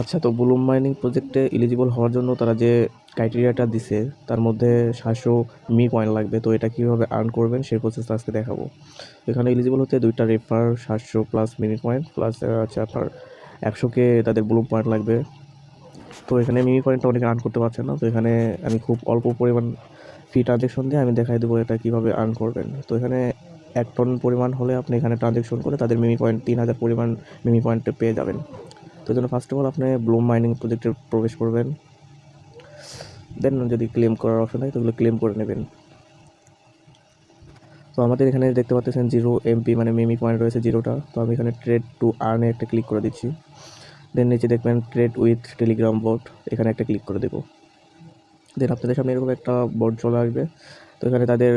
আচ্ছা তো Blum mining প্রজেক্টে এলিজিবল হওয়ার জন্য তারা যে ক্রাইটেরিয়াটা দিছে, তার মধ্যে সাতশো মি পয়েন্ট লাগবে। তো এটা কীভাবে আর্ন করবেন সেই প্রসেসটা আজকে দেখাবো। এখানে এলিজিবল হতে দুইটা রেফার সাতশো প্লাস মিনি পয়েন্ট প্লাস হচ্ছে আপনার একশোকে তাদের ব্লুম পয়েন্ট লাগবে। তো এখানে মিনি পয়েন্টটা অনেকে আর্ন করতে পারছে না। তো এখানে আমি খুব অল্প পরিমাণ ফি ট্রানজেকশন দিয়ে আমি দেখাই দেবো এটা কীভাবে আর্ন করবেন। তো এখানে এক টন পরিমাণ হলে আপনি এখানে ট্রানজেকশন করে তাদের মিমি পয়েন্ট তিন হাজার পরিমাণ মিমি পয়েন্ট পেয়ে যাবেন। তো জন্য ফার্স্ট অফ অল আপনি ব্লুম মাইনিং প্রজেক্টে প্রবেশ করবেন। দেন যদি ক্লেম করার অপশন থাকে, তাহলে ক্লেম করে নেবেন। তো আমাদের এখানে দেখতে পাচ্ছেন জিরো এমপি মানে মিমি পয়েন্ট রয়েছে জিরোটা তো আমি এখানে ট্রেড টু আর্নে একটা ক্লিক করে দিচ্ছি। দেন নিচে দেখবেন ট্রেড উইথ টেলিগ্রাম বোর্ড এখানে একটা ক্লিক করে দেবো। দেন আপনাদের সামনে এরকম একটা বোর্ড চলে আসবে। তো এখানে তাদের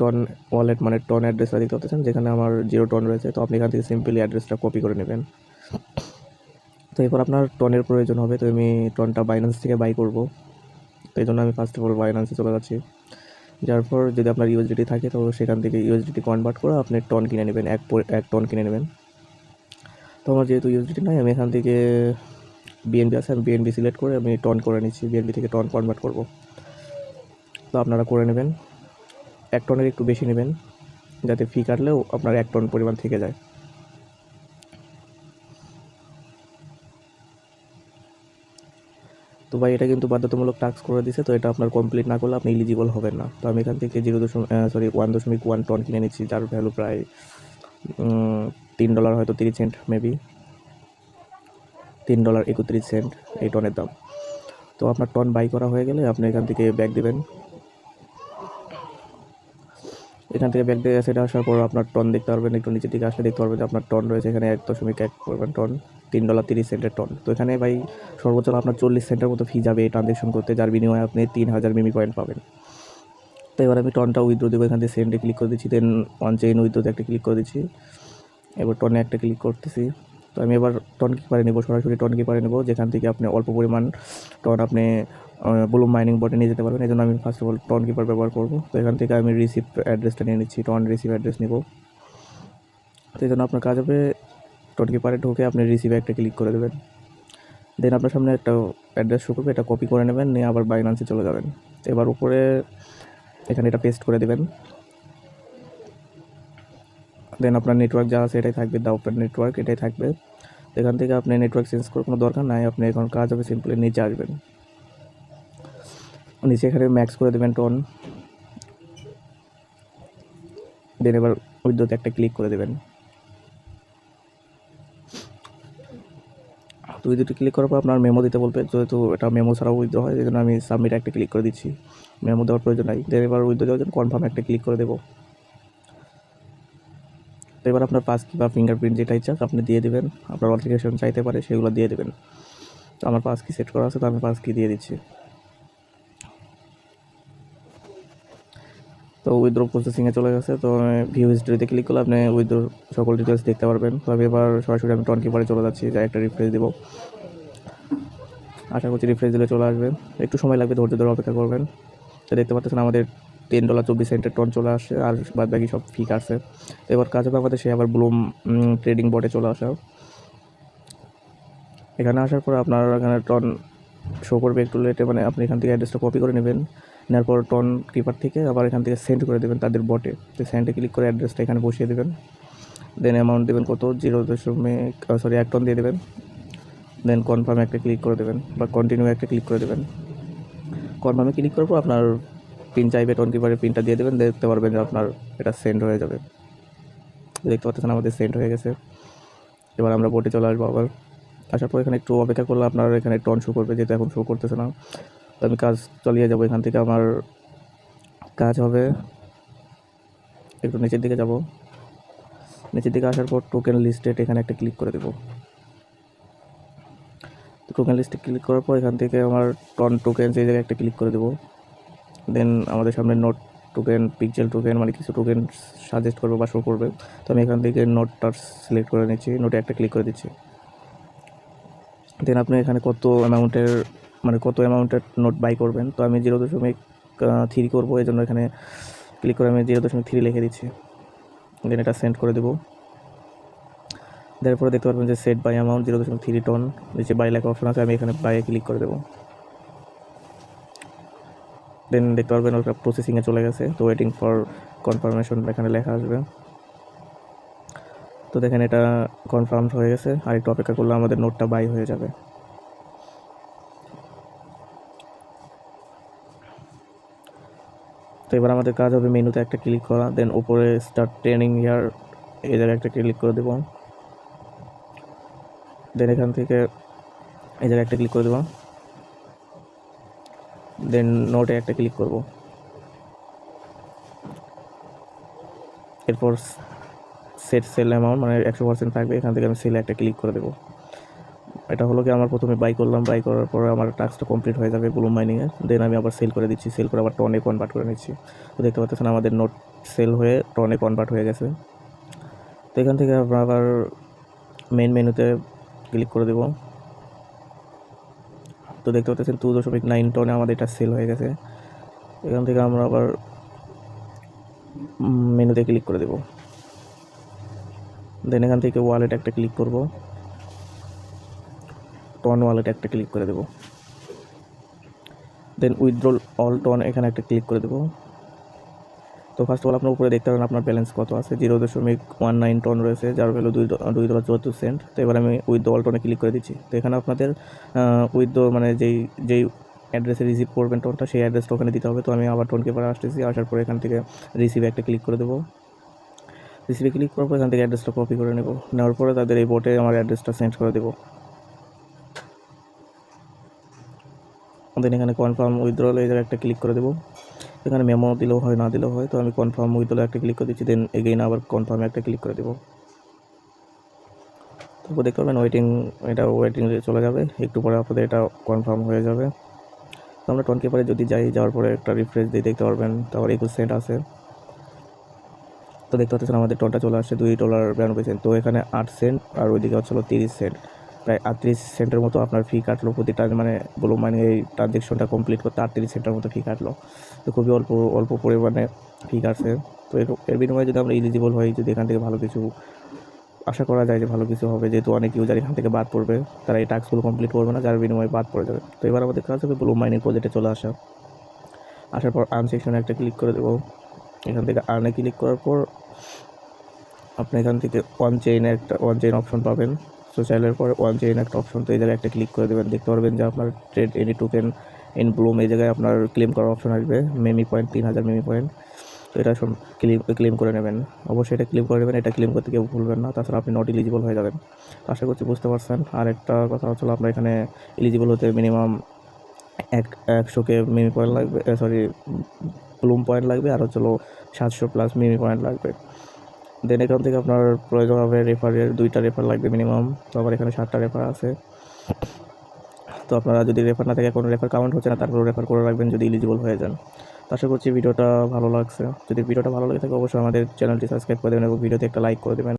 টন ওয়ালেট মানে টন অ্যাড্রেসটা দেখতে পাচ্ছেন, যেখানে আমার জিরো টন রয়েছে। তো আপনি এখান থেকে সিম্পলি অ্যাড্রেসটা কপি করে নেবেন। তো এরপর আপনার টনের প্রয়োজন হবে, তো আমি টনটা বাইন্যান্স থেকে বাই করব। তো এই জন্য আমি ফার্স্ট অফ অল বাইন্যান্সে চলে যাচ্ছি। যার পর যদি আপনার ইউএসডিটি থাকে, তো সেখান থেকে ইউএসডিটি কনভার্ট করে আপনি টন কিনে নেবেন, এক এক টন কিনে নেবেন। তো আমার যেহেতু ইউএসডিটি নাই, আমি এখান থেকে বিএনবি আছে, আমি বিএনবি সিলেক্ট করে আমি টন করে নিচ্ছি বিএনবি থেকে টন কনভার্ট করব। তো আপনারা করে নেবেন। এক টনের একটু বেশি নেবেন, যাতে ফি কাটলেও আপনার এক টন পরিমাণ থেকে যায়। তো ভাই, এটা কিন্তু বাধ্যতামূলক টাস্ক করে দিছে, তো এটা আপনার কমপ্লিট না করলে আপনি এলিজিবল হবেন না। তো আমি এখান থেকে জিরো দশমিক সরি ওয়ান দশমিক ওয়ান টন কিনে নিচ্ছি, যার ভ্যালু প্রায় তিন ডলার হয়তো তিরিশ সেন্ট মেবি তিন ডলার একত্রিশ সেন্ট এই টনের দাম। তো আপনার টন বাই করা হয়ে গেলে আপনি এখান থেকে ব্যাগ দেবেন। এখান থেকে ব্যাগ দিয়ে সেটা আসার পর আপনার টন দেখতে পারবেন, একটু নিচের দিকে আসলে দেখতে পারবেন যে আপনার টন রয়েছে এখানে এক দশমিক এক করবেন টন তিন ডলার তিরিশ সেন্টের টন তো এখানে ভাই সর্বোচ্চ আপনার চল্লিশ সেন্টের মতো ফি যাবে এই ট্রানজেকশন করতে, যার বিনিময়ে আপনি তিন হাজার মিমি পয়েন্ট পাবেন। তো এবার আমি টনটা উইথড্রো দেবো, এখান থেকে সেন্টে ক্লিক করে দিচ্ছি দেন ওয়ান চেইন উইথড্রোতে একটা ক্লিক করে দিচ্ছি। এবার টনে একটা ক্লিক করতেছি। তো আমি এবার টন কিপারে নেব, সরাসরি টন কিপারে নেব, যেখান থেকে আপনি অল্প পরিমাণ টন আপনি ব্লুম মাইনিং বোর্ডে নিয়ে যেতে পারবেন। এই জন্য আমি first of all ton keeper ব্যবহার করব। তো এখান থেকে আমি রিসিভ অ্যাড্রেসটা নিয়ে নিচ্ছি। টন রিসিভ অ্যাড্রেস নেব। তো এই জন্য আপনার কাজ হবে টন কিপারে ঢুকে আপনি রিসিভে একটা ক্লিক করে দেবেন। দেন আপনার সামনে একটা অ্যাড্রেস শো করবে। এটা কপি করে নেবেন। নিয়ে আবার বাইনান্সে চলে যাবেন। এবার উপরে এখানে এটা পেস্ট করে দেবেন। দেন আপনার নেটওয়ার্ক যা আছে এটাই থাকবে। দা ওপেন নেটওয়ার্ক এটাই থাকবে। এখান থেকে আপনি নেটওয়ার্ক চেঞ্জ করার কোনো দরকার নাই। আপনি এখন কাজ হবে সিম্পলি নিচে আসবেন। নিচে এখানে ম্যাক্স করে দেবেন টন দেন এবার উইদ্যুতে একটা ক্লিক করে দেবেন। তো উইদ্যুতে ক্লিক করার পর আপনার মেমো দিতে বলবে, যেহেতু এটা মেমো ছাড়াও উইদ্যু হয় সেই জন্য আমি সাবমিট একটা ক্লিক করে দিচ্ছি। মেমো দেওয়ার প্রয়োজন নাই। দেন এবার উইদ্যু দেওয়ার জন্য কনফার্ম একটা ক্লিক করে দেবো। তো এবার আপনার পাস কি বা ফিঙ্গারপ্রিন্ট যেটা ইচ্ছা আপনি দিয়ে দেবেন। আপনার অথেন্টিকেশন চাইতে পারে, সেগুলো দিয়ে দেবেন। তো আমার পাস কি সেট করা আছে, তো আমি পাস কি দিয়ে দিচ্ছি। উইথড্র প্রসেসিংয়ে চলে গেছে, তো ভিউ হিস্ট্রিতে ক্লিক করলে আপনি উইথড্র সকল ডিটেলস দেখতে পারবেন। তো আমি এবার সরাসরি আমি টন কিপারে চলে যাচ্ছি যা একটা রিফ্রেশ দেবো। আশা করছি রিফ্রেশ দিলে চলে আসবে। একটু সময় লাগবে, ধৈর্য ধরে অপেক্ষা করবেন। তো দেখতে পাচ্ছেন আমাদের টেন ডলার চব্বিশ সেন্টের টন চলে আসে, আর বাদ বাকি সব ফিক আছে। তো এবার কাজ হবে আমাদের সে আবার ব্লুম ট্রেডিং বোর্ডে চলে আসা। এখানে আসার পর আপনার এখানে টন শো করবে একটু লেটে মানে আপনি এখান থেকে অ্যাড্রেসটা কপি করে নেবেন। নেওয়ার পর টন কিপার থেকে আবার এখান থেকে সেন্ড করে দেবেন তাদের বটে তো সেন্ডে ক্লিক করে অ্যাড্রেসটা এখানে বসিয়ে দেবেন। দেন অ্যামাউন্ট দেবেন কত? জিরো দশমিক সরি এক টন দিয়ে দেবেন। দেন কনফার্মে একটা ক্লিক করে দেবেন বা কন্টিনিউ একটা ক্লিক করে দেবেন। কনফার্মে ক্লিক করার পর আপনার পিন চাইবে টন কিপারের পিনটা দিয়ে দেবেন, দেখতে পারবেন যে আপনার এটা সেন্ড হয়ে যাবে। দেখতে পাচ্ছেন আমাদের সেন্ড হয়ে গেছে। এবার আমরা বোটে চলে আসব আবার। আসার পর এখানে একটু অপেক্ষা করলে আপনার এখানে টন শো করবে, যেহেতু এখন শো করতেছে না। আমি কাজ চালিয়ে যাব, এখান থেকে আমার কাজ হবে। একটু নিচের দিকে যাব। নিচের দিকে আসার পর টোকেন লিস্টেড এখানে একটা ক্লিক করে দেবো। টোকেন লিস্টে ক্লিক করার পর এখান থেকে আমার টন টোকেন সেই জায়গায় একটা ক্লিক করে দেবো। দেন আমাদের সামনে নোট টোকেন পিকচার টোকেন মানে কিছু টোকেন সাজেস্ট করবে বা শো করবে। তো আমি এখান থেকে নোটটা সিলেক্ট করে নিচ্ছি নোটে একটা ক্লিক করে দিচ্ছি। দেন আপনি এখানে কত অ্যামাউন্টের মানে কত অ্যামাউন্টের নোট বাই করবেন, তো আমি জিরো দশমিক থ্রি করব এই জন্য এখানে ক্লিক করে আমি জিরো দশমিক থ্রি লিখে দিচ্ছি। দেন এটা সেন্ড করে দেবো। তারপরে দেখতে পারবেন যে সেট বাই অ্যামাউন্ট জিরো দশমিক থ্রি টন নিচে বাই লেখা অপশন আছে, আমি এখানে বাইয়ে ক্লিক করে দেবো। দেন দেখতে পারবেন ওটা প্রসেসিংয়ে চলে গেছে, তো ওয়েটিং ফর কনফার্মেশন এখানে লেখা আসবে। তো দেখেন এটা কনফার্ম হয়ে গেছে আর একটু অপেক্ষা করলে আমাদের নোটটা বাই হয়ে যাবে। এবার আমাদের কাজ হবে মেনুতে একটা ক্লিক করা দেন উপরে স্টার্ট ট্রেনিং ইয়ার এই জায়গায় একটা ক্লিক করে দেবো। দেন এখান থেকে এই জায়গায় একটা ক্লিক করে দেবো। দেন নোটে একটা ক্লিক করব। এরপর সেট সেল অ্যামাউন্ট মানে একশো পার্সেন্ট থাকবে, এখান থেকে আমি সেলে একটা ক্লিক করে দেবো। এটা হলো কি আমার প্রথমে বাই করলাম বাই করার পরে আমার টাস্কটা কমপ্লিট হয়ে যাবে ব্লুম মাইনিংয়ের দেন আমি আবার সেল করে দিচ্ছি সেল করে আবার টনে কনভার্ট করে নিচ্ছি। তো দেখতে পাচ্ছেন আমাদের নোট সেল হয়ে টনে কনভার্ট হয়ে গেছে। তো এখান থেকে আমরা আবার মেন মেনুতে ক্লিক করে দেবো। তো দেখতে পাচ্ছেন টু দশমিক নাইন টনে আমাদের এটা সেল হয়ে গেছে। এখান থেকে আমরা আবার মেনুতে ক্লিক করে দেবো। দেন এখান থেকে ওয়ালেট একটা ক্লিক করব। টন ওয়ালেট একটা ক্লিক করে দেবো। দেন উইথড্রল অল টন এখানে একটা ক্লিক করে দেবো। তো ফার্স্ট অফ অল আপনার উপরে দেখতে পারেন আপনার ব্যালেন্স কত আছে। জিরো দশমিক ওয়ান নাইন টন রয়েছে, যার ভ্যালু দুই দুই ডলার চুয়াত্তর সেন্ট তো এবার আমি উইথ অল টনে ক্লিক করে দিচ্ছি। তো এখানে আপনাদের উইথ মানে যেই যেই অ্যাড্রেসে রিসিভ করবেন টোনটা সেই অ্যাড্রেসটা ওখানে দিতে হবে। তো আমি আবার টোনকে পরে আসতেছি। আসার পরে এখান থেকে রিসিভে একটা ক্লিক করে দেবো। রিসিভে ক্লিক করার পর এখান থেকে অ্যাড্রেসটা কপি করে নেব। নেওয়ার পরে তাদের এই বোটে আমার অ্যাড্রেসটা সেন্ড করে দেবো। দেন এখানে কনফার্ম উইথড্রল এই জায়গায় একটা ক্লিক করে দেবো। এখানে মেমো দিলেও হয়, না দিলেও হয়, তো আমি কনফার্ম উইথড্রল একটা ক্লিক করে দিচ্ছি দেন এগেইন আবার কনফার্মে একটা ক্লিক করে দেবো। তারপর দেখতে পাবেন ওয়েটিং এটা ওয়েটিং চলে যাবে, একটু পরে আপনাদের এটা কনফার্ম হয়ে যাবে। তো আমরা টোনকে পরে যদি যাই, যাওয়ার পরে একটা রিফ্রেশ দিয়ে দেখতে পারবেন তারপর একুশ সেন্ট আছে। তো দেখতে পাচ্ছেন আমাদের টোনটা চলে আসছে, দুই ডলার বিরানব্বই সেন্ট তো এখানে আট সেন্ট আর ওইদিকে হচ্ছিল তিরিশ সেন্ট প্রায় আটত্রিশ সেন্টের মতো আপনার ফি কাটলো, প্রতিটা মানে বলুন মানে এই ট্রানজেকশনটা কমপ্লিট করতে আটত্রিশ সেন্টের মতো ফি কাটলো। তো খুবই অল্প অল্প পরিমাণে ফি কাটছে। তো এর এর বিনিময়ে যদি আমরা ইলিজিবল হই, যদি এখান থেকে ভালো কিছু আশা করা যায় যে ভালো কিছু হবে, যেহেতু অনেক ইউজার এখান থেকে বাদ পড়বে, তারা এই টাস্কগুলো কমপ্লিট করবে না, যার বিনিময়ে বাদ পড়ে যাবে। তো এবার আমাদের কাজ হবে ব্লু মাইনিং প্রজেক্টে চলে আসা। আসার পর আর্ন সেকশনে একটা ক্লিক করে দেবো। এখান থেকে আর্নে ক্লিক করার পর আপনি এখান থেকে ওয়ান চেইনে একটা ওয়ান চেইন অপশন পাবেন। সো চাইলের পরে ওয়ান চেইন একটা অপশন তো এই জায়গায় একটা ক্লিক করে দেবেন। দেখতে পারবেন যে আপনার trade any token in Bloom এই জায়গায় আপনার ক্লেম করার অপশন আসবে। মেমি পয়েন্ট তিন হাজার মেমি পয়েন্ট তো এটা ক্লেম ক্লেম করে নেবেন। অবশ্যই এটা ক্লেম করে নেবেন, এটা ক্লেম করতে কেউ ভুলবেন না। তাছাড়া আপনি নট এলিজিবল হয়ে যাবেন। আশা করছি বুঝতে পারছেন। আর একটা কথা হচ্ছিল আপনার এখানে এলিজিবল হতে মিনিমাম এক একশোকে মিমি পয়েন্ট লাগবে সরি ব্লুম পয়েন্ট লাগবে। আর হচ্ছিল সাতশো প্লাস মিমি পয়েন্ট লাগবে। দেন এখান থেকে আপনার প্রয়োজন হবে রেফারের দুইটা রেফার লাগবে মিনিমাম তো আবার এখানে সাতটা রেফার আছে। তো আপনারা যদি রেফার না থাকে, কোনো রেফার কাউন্ট হচ্ছে না তারপরে রেফার করে রাখবেন যদি ইলিজিবল হয়ে যান। আশা করছি ভিডিওটা ভালো লাগছে। যদি ভিডিওটা ভালো লাগে থাকে, অবশ্যই আমাদের চ্যানেলটি সাবস্ক্রাইব করে দেবেন এবং ভিডিওতে একটা লাইক করে দেবেন।